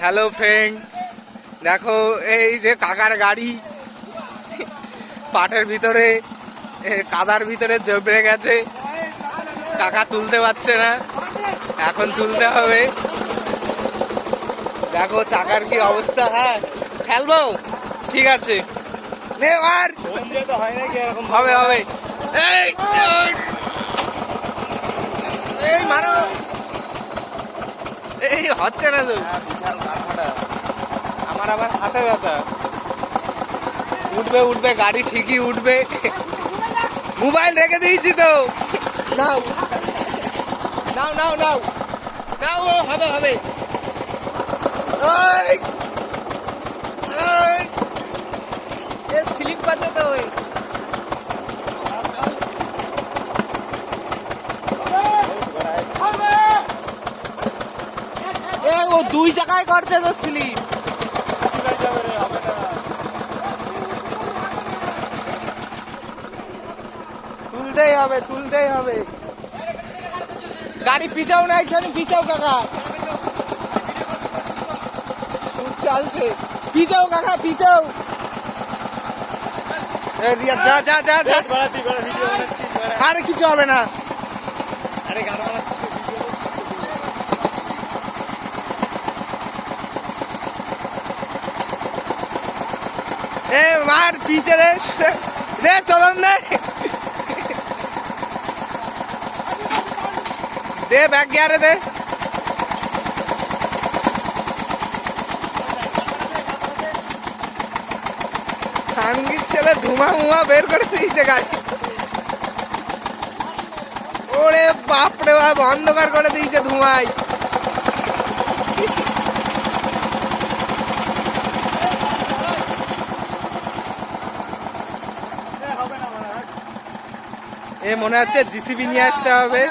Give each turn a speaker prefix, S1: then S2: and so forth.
S1: Hello friend দেখো, এই যে কাকার গাড়ি। পাটের ভিতরে কাদার ভিতরে জবড়ে গেছে। কাকা তুলতে পারছে না। এখন তুলতে হবে। দেখো, চাকার কি অবস্থা? হ্যাঁ খেলব? ঠিক আছে। আর হবে হবে। এই, মারো! এই হচ্ছে না তো। আমার আবার হাতে ব্যথা। উঠবে উঠবে, গাড়ি ঠিকই উঠবে। মোবাইল রেখে দিয়েছি তো। নাও। নাও নাও নাও। নাও হবে হবে। ওই! ওই! স্লিপ করতে তো এ ও দুই চাকায় করছে তো স্লিপ তুলতেই হবে তুলতেই হবে। গাড়ি পিছাও না একটু পিছাও কাকা। চালছে। পিছাও কাকা পিছাও। যা যা যা যা। আরে কিছু হবে না। এ, মার, পিছে রে রে চলন দে। দে ব্যাগ গিয়ারে দে। খানগির ছেলে ধুমা মুমা বের করে দিয়েছে গাড়ি। ওরে বাপরে বাপ, অন্ধকার করে দিয়েছে ধুমাই এ মনে হচ্ছে জিসিবি নিয়ে আসতে হবে।